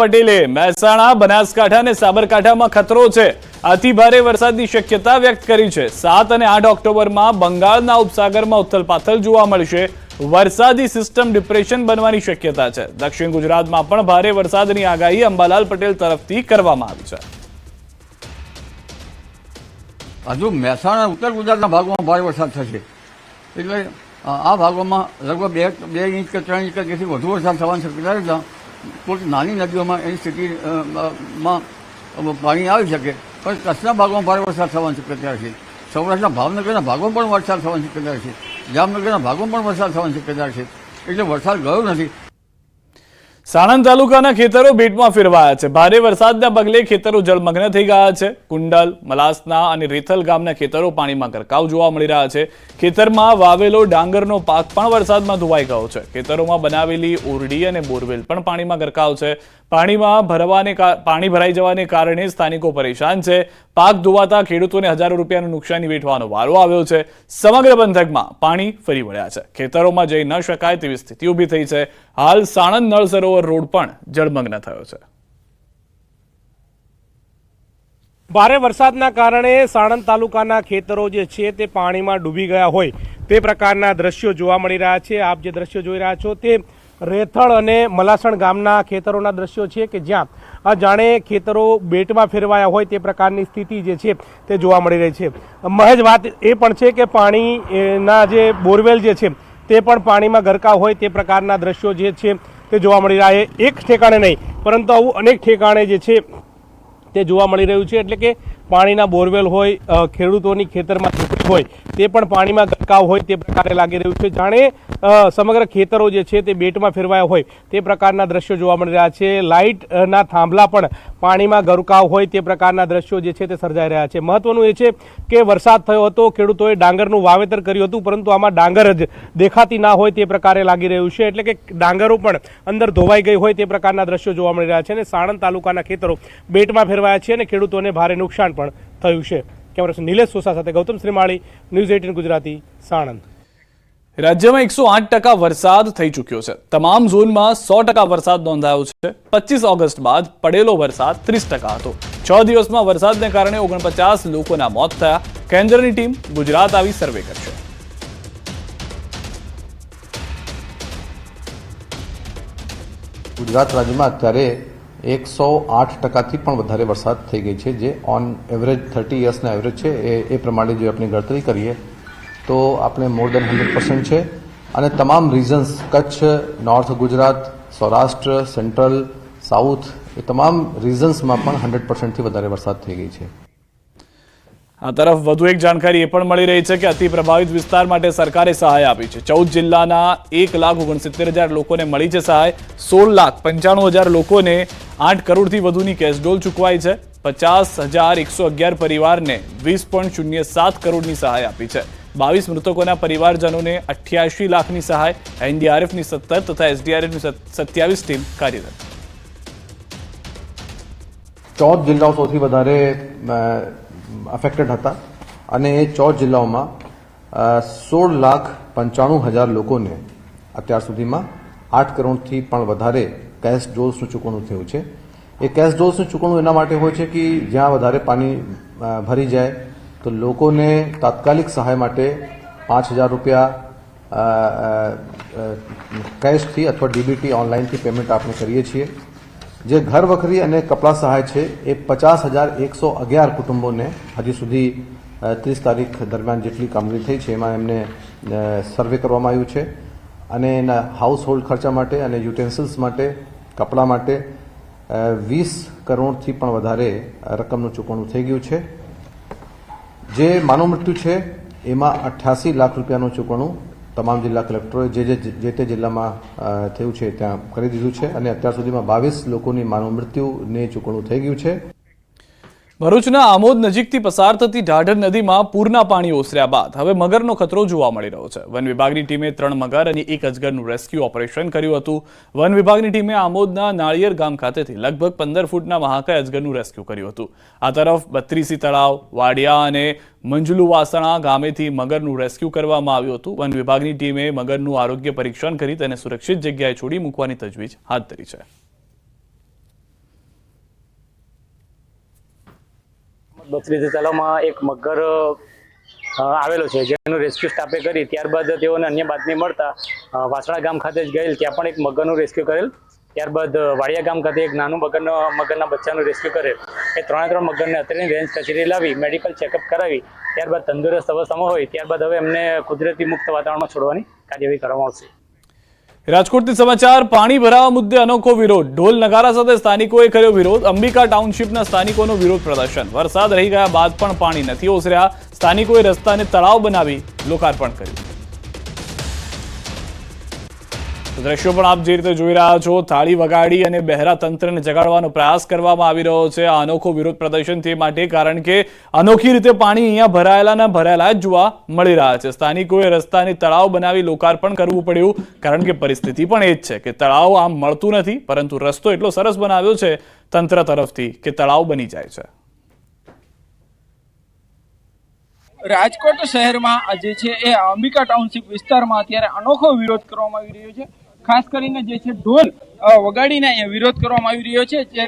પટેલે મહેસાણા, બનાસકાંઠા અને સાબરકાંઠામાં ખતરો છે. અતિ ભારે વરસાદની શક્યતા વ્યક્ત કરી છે. સાત અને આઠ ઓક્ટોબરમાં બંગાળના ઉપસાગરમાં ઉથલપાથલ જોવા મળશે. વરસાદી સિસ્ટમ ડિપ્રેશન બનવાની શક્યતા છે. દક્ષિણ ગુજરાતમાં પણ ભારે વરસાદની આગાહી અંબાલાલ પટેલ તરફથી કરવામાં આવી છે. હજુ મહેસાણા ઉત્તર ગુજરાતના ભાગોમાં ભારે વરસાદ થશે. એટલે આ ભાગોમાં લગભગ બે બે ઇંચ કે ત્રણ ઇંચ કે વધુ વરસાદ થવાની શક્યતા નાની નદીઓમાં એની સ્થિતિ માં પાણી આવી શકે, પણ કચ્છના ભાગોમાં ભારે વરસાદ થવાની શક્યતા છે. સૌરાષ્ટ્રના ભાવનગરના ભાગોમાં પણ વરસાદ થવાની શક્યતા છે. જામનગરના ભાગોમાં પણ વરસાદ થવાની શક્યતા છે. એટલે વરસાદ ગયો નથી. સાણંદ તાલુકાના ખેતરો બેટમાં ફેરવાયા છે. ભારે વરસાદના પગલે ખેતરો જળમગ્ન થઈ ગયા છે. કુંડલ, મલાસના અને રેથલ ગામના ખેતરો પાણીમાં ગરકાવ જોવા મળી રહ્યા છે. ખેતરમાં વાવેલો ડાંગરનો પાક પણ વરસાદમાં ધોવાઈ ગયો છે. ખેતરોમાં બનાવેલી ઓરડી અને બોરવેલ પણ પાણીમાં ગરકાવ છે. પાણીમાં ભરવાને પાણી ભરાઈ જવાને કારણે સ્થાનિકો પરેશાન છે. પાક ધોવાતા ખેડૂતોને હજારો રૂપિયાનું નુકસાની વેઠવાનો વારો આવ્યો છે. સમગ્ર પંથકમાં પાણી ફરી વળ્યા છે. ખેતરોમાં જઈ ન શકાય તેવી સ્થિતિ ઊભી થઈ છે. હાલ સાણંદ નળ સરોવર રોડ પણ જળમગ્ન થયો છે. ભારે વરસાદના કારણે સાણંદ તાલુકાના ખેતરો જે છે તે પાણીમાં ડૂબી ગયા હોય તે પ્રકારના દ્રશ્યો જોવા મળી રહ્યા છે. આપ જે દ્રશ્યો જોઈ રહ્યા છો તે રેથળ અને મલાસણ ગામના ખેતરોના દ્રશ્યો છે કે જ્યાં જાણે ખેતરો બેટમાં ફેરવાયા હોય તે પ્રકારની સ્થિતિ જે છે તે જોવા મળી રહી છે. મહેજ વાત એ પણ છે કે પાણીના જે બોરવેલ જે છે તે પણ પાણીમાં ગરકાવ હોય તે પ્રકારના દ્રશ્યો જે છે તે જોવા મળી રહ્યા છે. એક ઠેકાણે નહીં, પરંતુ આવું અનેક ઠેકાણે જે છે તે જોવા મળી રહ્યું છે. એટલે કે પાણીના બોરવેલ હોય ખેડૂતોની ખેતરમાં હોય, તે પણ પાણીમાં ગરકાવ હોય તે પ્રકારે લાગી રહ્યું છે. જાણે સમગ્ર ખેતરો જે છે તે બેટમાં ફેરવાયા હોય તે પ્રકારના દ્રશ્યો જોવા મળી રહ્યા છે. લાઇટના થાંભલા પણ પાણીમાં ગરકાવ હોય તે પ્રકારના દ્રશ્યો જે છે તે સર્જાઈ રહ્યા છે. મહત્વનું એ છે કે વરસાદ થયો હતો, ખેડૂતોએ ડાંગરનું વાવેતર કર્યું હતું, પરંતુ આમાં ડાંગર જ દેખાતી ના હોય તે પ્રકારે લાગી રહ્યું છે. એટલે કે ડાંગરો પણ અંદર ધોવાઈ ગઈ હોય તે પ્રકારના દ્રશ્યો જોવા મળી રહ્યા છે અને સાણંદ તાલુકાના ખેતરો બેટમાં ફેરવાયા છે અને ખેડૂતોને ભારે નુકસાન પણ થયું છે. કેમેરા નિલેશ સોસા સાથે ગૌતમ શ્રીમાળી, ન્યૂઝ એટીન ગુજરાતી, સાણંદ. રાજ્યમાં એકસો આઠ ટકા વરસાદ થઈ ચૂક્યો છે. તમામ ઝોનમાં સો ટકા વરસાદ નોંધાયો છે. પચીસ ઓગસ્ટ બાદ પડેલો વરસાદ ત્રીસ ટકા હતો. છ દિવસમાં વરસાદને કારણે ઓગણપચાસ લોકોના મોત થયા. કેન્દ્રની ટીમ ગુજરાત આવી સર્વે કરશે. ગુજરાત રાજ્યમાં અત્યારે એકસો આઠ ટકાથી પણ વધારે વરસાદ થઈ ગઈ છે. જે ઓન એવરેજ થર્ટી યર્સના એવરેજ છે. એ પ્રમાણે જો આપણે ગણતરી કરીએ તો આપણે મોર દેન હંડ્રેડ પર્સન્ટ છે. અને તમામ regions Kutch north Gujarat, Saurashtra central south એ તમામ રિઝન્સમાં પણ હંડ્રેડ પર્સન્ટથી વધારે વરસાદ થઈ ગઈ છે. આ તરફ વધુ એક જાણકારી એ પણ મળી રહી છે કે અતિ પ્રભાવિત વિસ્તાર માટે સરકારે સહાય આપી છે. ચૌદ જિલ્લાના એક લાખ ઓગણસિત્તેર હજાર લોકોને મળી છે સહાય. સોળ લાખ પંચાણું હજાર લોકોને આઠ કરોડથી વધુની કેશડોલ ચૂકવાઈ છે. પચાસ હજાર એકસો અગિયાર પરિવારને વીસ પોઈન્ટ શૂન્ય સાત કરોડની સહાય આપી છે. બાવીસ મૃતકોના પરિવારજનોને અઠ્યાસી લાખની સહાય, એનડીઆરએફની સત્તર તથા એસડીઆરએફની સત્યાવીસ ટીમ કાર્યરત. ચૌદ જિલ્લાઓ સૌથી વધારે અફેક્ટેડ હતા. અને એ ચૌદ જિલ્લાઓમાં સોળ લાખ પંચાણું હજાર લોકોને અત્યાર સુધીમાં આઠ કરોડથી પણ વધારે કેશ ડોઝનું ચૂકવણું થયું છે. એ કેશ ડોઝનું ચૂકવણું એના માટે હોય છે કે જ્યાં વધારે પાણી ભરી જાય તો લોકોને તાત્કાલિક સહાય માટે પાંચ હજાર રૂપિયા કેશથી અથવા ડીબીટી ઓનલાઈનથી પેમેન્ટ આપણે કરીએ છીએ. જે ઘર વખરી અને કપડા સહાય છે, એ પચાસ હજાર એકસો અગિયાર કુટુંબોને હજી સુધી ત્રીસ તારીખ દરમિયાન જેટલી કામગીરી થઈ છે એમાં એમને સર્વે કરવામાં આવ્યું છે. અને એના હાઉસ હોલ્ડ ખર્ચા માટે અને યુટેન્સિલ્સ માટે, કપડાં માટે વીસ કરોડથી પણ વધારે રકમનું ચૂકવણું થઈ ગયું છે. જે માનવ મૃત્યુ છે, એમાં અઠ્યાસી લાખ રૂપિયાનું ચૂકવણું તમામ જિલ્લા કલેક્ટરોએ જે જે જે તે જિલ્લામાં થયું છે, ત્યાં કરી દીધું છે અને અત્યાર સુધીમાં બાવીસ લોકોની માનવ મૃત્યુને ચૂકવણું થઈ ગયું છે. ભરૂચના આમોદ નજીકથી પસાર થતી ઢાઢર નદીમાં પૂરના પાણી ઓસર્યા બાદ હવે મગરનો ખતરો જોવા મળી રહ્યો છે. વન વિભાગની ટીમે ત્રણ મગર અને એક અજગરનું રેસ્ક્યુ ઓપરેશન કર્યું હતું. વન વિભાગની ટીમે આમોદના નાળિયેર ગામ ખાતેથી લગભગ પંદર ફૂટના મહાકાય અજગરનું રેસ્ક્યુ કર્યું હતું. આ તરફ બત્રીસી તળાવ, વાડિયા અને મંજલુ વાસણા ગામેથી મગરનું રેસ્ક્યુ કરવામાં આવ્યું હતું. વન વિભાગની ટીમે મગરનું આરોગ્ય પરીક્ષણ કરી તેને સુરક્ષિત જગ્યાએ છોડી મૂકવાની તજવીજ હાથ ધરી છે. બત્રીસ તલાવમાં એક મગર આવેલો છે, જેનું રેસ્ક્યુ સ્ટાફે કરી. ત્યારબાદ તેઓને અન્ય બાતમી મળતા વાસણા ગામ ખાતે જ ગયેલ. ત્યાં પણ એક મગરનું રેસ્ક્યુ કરેલ. ત્યારબાદ વાડિયા ગામ ખાતે એક નાનું મગરનો, મગરના બચ્ચાનું રેસ્ક્યુ કરેલ. એ ત્રણે ત્રણ મગરને અત્યારની રેન્જ કચેરી લાવી મેડિકલ ચેકઅપ કરાવી. ત્યારબાદ તંદુરસ્ત અવસ્થામાં હોય. ત્યારબાદ હવે એમને કુદરતી મુક્ત વાતાવરણમાં છોડવાની કાર્યવાહી કરવામાં આવશે. રાજકોટથી સમાચાર, પાણી ભરાવા મુદ્દે અનોખો વિરોધ. ઢોલ નગારા સાથે સ્થાનિકોએ કર્યો વિરોધ. અંબિકા ટાઉનશીપના સ્થાનિકોનો વિરોધ પ્રદર્શન. વરસાદ રહી ગયા બાદ પણ પાણી નથી ઓસર્યા. સ્થાનિકોએ રસ્તાને તળાવ બનાવી લોકાર્પણ કર્યું. દ્રશ્યો પણ આપ જે રીતે જોઈ રહ્યા છો થાળી વગાડી અને બહેરા તંત્રને જગાડવાનો પ્રયાસ કરવામાં આવી રહ્યો છે. આ અનોખો વિરોધ પ્રદર્શન તે માટે કારણ કે અનોખી રીતે પાણી અહીંયા ભરાયેલા ના ભરાયેલા જ જોવા મળી રહ્યા છે. સ્થાનિકોએ રસ્તાને તળાવ બનાવી લોકાર્પણ કરવું પડ્યું, કારણ કે પરિસ્થિતિ પણ એ જ છે કે તળાવ આમ મળતું નથી, પરંતુ રસ્તો એટલો સરસ બનાવ્યો છે તંત્ર તરફથી કે તળાવ બની જાય છે. રાજકોટ શહેરમાં આજે છે એ અંબિકા ટાઉનશીપ વિસ્તારમાં અત્યારે અનોખો વિરોધ કરવામાં આવી રહ્યો છે. ખાસ કરીને જે છે ઢોલ વગાડીને અહીંયા વિરોધ કરવામાં આવી રહ્યો છે. જે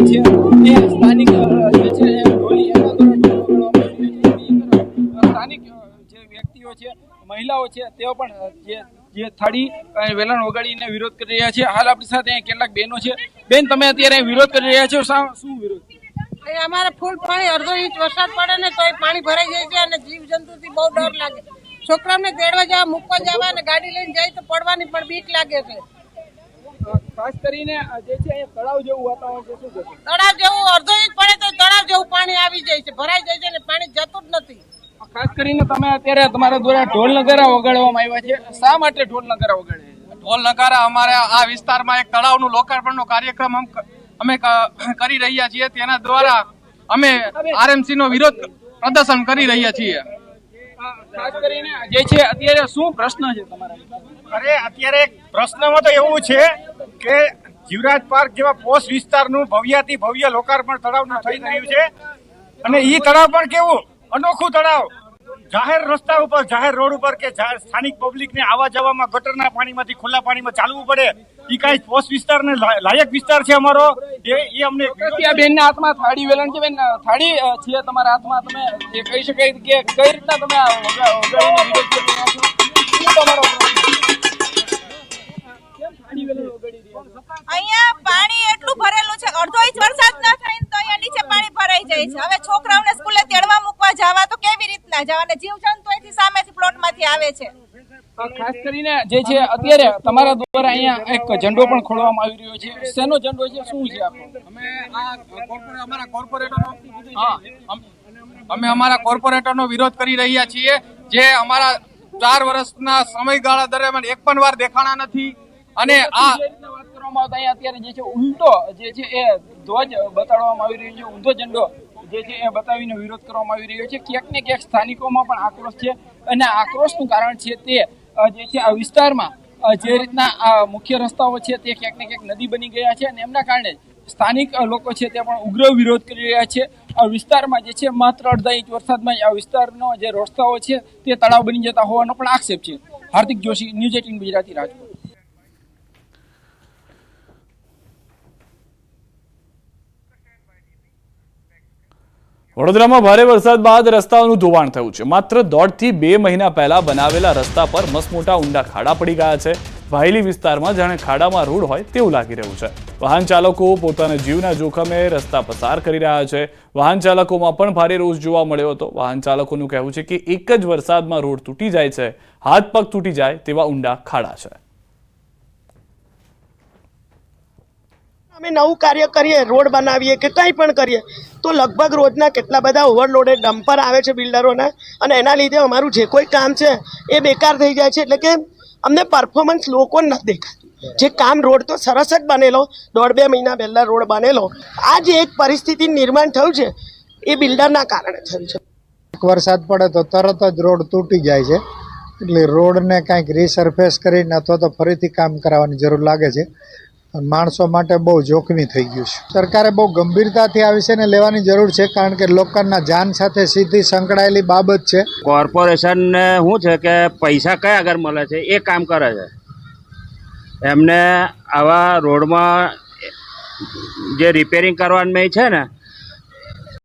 છે તે સ્થાનિક જે છે સ્થાનિક જે વ્યક્તિઓ છે, મહિલાઓ છે, તેઓ પણ જે જે થાળી વેલણ વગાડીને વિરોધ કરી રહ્યા છે. હાલ આપણી સાથે કેટલાક બહેનો છે. બેન, તમે અત્યારે વિરોધ કરી રહ્યા છો. શા- વિરોધ? અમારે ફૂલ પાણી, અડધો ઇંચ વરસાદ પડે ને તો પાણી ભરાઈ જાય છે અને જીવ જંતુથી બહુ ડર લાગે. છોકરાઓને તેડવા જવા મૂકવા જવા અને ગાડી લઈને જાય તો પડવાની પણ બીક લાગે છે. ખાસ કરીને જે છે અહીંયા તળાવ જેવું વાતાવરણ છે શું કહેશો તળાવ જેવું અડધો ઇંચ પડે તો તળાવ જેવું પાણી આવી જાય છે. ભરાઈ જાય છે અને પાણી જતું જ નથી. ખાસ કરીને તમે અત્યારે તમારા દ્વારા ઢોલ નગારા વગાડવામાં આવ્યા છે. શા માટે ઢોલ નગારા વગાડે ઢોલ નગારા અમારે આ વિસ્તારમાં એક તળાવનું લોકાર્પણનો કાર્યક્રમ અમ કરી રહ્યા છીએ. તેના દ્વારા અમે આરએમસી નો વિરોધ પ્રદર્શન કરી રહ્યા છીએ. અત્યારે શું પ્રશ્ન છે અરે, અત્યારે પ્રશ્નમાં તો એવું છે કે જીવરાજ પાર્ક જેવા પોસ્ટ વિસ્તારનું ભવ્યાથી ભવ્ય લોકાર્પણ તળાવનું થઈ રહ્યું છે. અને ઈ તળાવ પણ કેવું? અનોખું તળાવ. જાહેર રસ્તા ઉપર, જાહેર રોડ ઉપર કે સ્થાનિક પબ્લિકને આવા જવામાં ગટરના પાણીમાંથી ખુલ્લા પાણીમાં ચાલવું પડે ઈ કાંઈ પોસ્ટ વિસ્તારને ને લાયક વિસ્તાર છે અમારો. એ એ અમને ત્યાં બેનના હાથમાં થાળી વેલણ છે. બેન થાળી છે તમારા હાથમાં. તમે એ કહી શકાય કે કઈ રીતના તમે આ? અહીંયા પાણી એટલું ભરેલું છે અડધો ઇંચ વરસાદ ન થાય ને તો અહીંયા નીચે પાણી ભરાઈ જાય છે. હવે છોકરાઓને સ્કૂલે તેડવા મૂકવા જવા તો કેવી રીતના જવાના? જીવ જીવજંતુ અહીંથી સામેથી પ્લોટમાંથી આવે છે. ખાસ કરીને જે છે અત્યારે તમારા દ્વારા અહીંયા એક ઝંડો પણ ખોલવામાં આવી રહ્યો છે. શેનો ઝંડો છે? શું છે અમે આ અમારા કોર્પોરેટરનો હા અમે અમારા કોર્પોરેટરનો વિરોધ કરી રહ્યા છીએ. જે અમારા ચાર વર્ષના સમયગાળા દરમિયાન એક પણ વાર દેખાણા નથી. અને આ જે કરવામાં આવતા અત્યારે જે છે ઊંધો જે છે એ ધ્વજ બતાડવામાં આવી રહ્યો છે ઊંધો ઝંડો જે છે એ બતાવીને વિરોધ કરવામાં આવી રહ્યો છે. ક્યાંક ને ક્યાંક સ્થાનિકોમાં પણ આક્રોશ છે. અને આક્રોશનું કારણ છે તે જે છે, આ વિસ્તારમાં જે રીતના આ મુખ્ય રસ્તાઓ છે તે ક્યાંક ને ક્યાંક નદી બની ગયા છે અને એમના કારણે સ્થાનિક લોકો છે તે પણ ઉગ્ર વિરોધ કરી રહ્યા છે. આ વિસ્તારમાં જે છે, માત્ર અડધા ઇંચ વરસાદમાં આ વિસ્તારનો જે રસ્તાઓ છે તે તળાવ બની જતા હોવાનો પણ આક્ષેપ છે. Hardik Joshi, news eighteen Gujarati Rajkot. વડોદરામાં ભારે વરસાદ બાદ રસ્તાઓનું ધોવાણ થયું છે. માત્ર દોઢથી બે મહિના પહેલા બનાવેલા રસ્તા પર મસમોટા ઊંડા ખાડા પડી ગયા છે. વાયલી વિસ્તારમાં જાણે ખાડામાં રોડ હોય તેવું લાગી રહ્યું છે. વાહન ચાલકો પોતાના જીવના જોખમે રસ્તા પસાર કરી રહ્યા છે. વાહન ચાલકોમાં પણ ભારે રોષ જોવા મળ્યો હતો. વાહન ચાલકોનું કહેવું છે કે એક જ વરસાદમાં રોડ તૂટી જાય છે. હાથ પગ તૂટી જાય તેવા ઊંડા ખાડા છે. અમે નવું કાર્ય કરીએ, રોડ બનાવીએ કે કંઈ પણ કરીએ, તો લગભગ રોજના કેટલા બધા ઓવરલોડેડ ડમ્પર આવે છે બિલ્ડરોના અને એના લીધે અમારું જે કોઈ કામ છે એ બેકાર થઈ જાય છે. એટલે કે અમને પરફોર્મન્સ લોકો નથી દેખાતું જે કામ રોડ તો સરસ જ બનેલો, દોઢ બે મહિના પહેલાં રોડ બનેલો આ જે એક પરિસ્થિતિ નિર્માણ થયું છે, એ બિલ્ડરના કારણે થયું છે. વરસાદ પડે તો તરત જ રોડ તૂટી જાય છે. એટલે રોડને કાંઈક રીસર્ફેસ કરીને અથવા તો ફરીથી કામ કરાવવાની જરૂર લાગે છે. માણસો માટે બહુ જોખમી થઈ ગયું છે. સરકારે બહુ ગંભીરતાથી આ વિષયને લેવાની જરૂર છે, કારણ કે લોકોના જાન સાથે સીધી સંકળાયેલી બાબત છે. કોર્પોરેશનને શું છે કે પૈસા કયા આગળ મળે છે, એ કામ કરે છે. એમને આવા રોડમાં જે રિપેરિંગ કરવાનું છે ને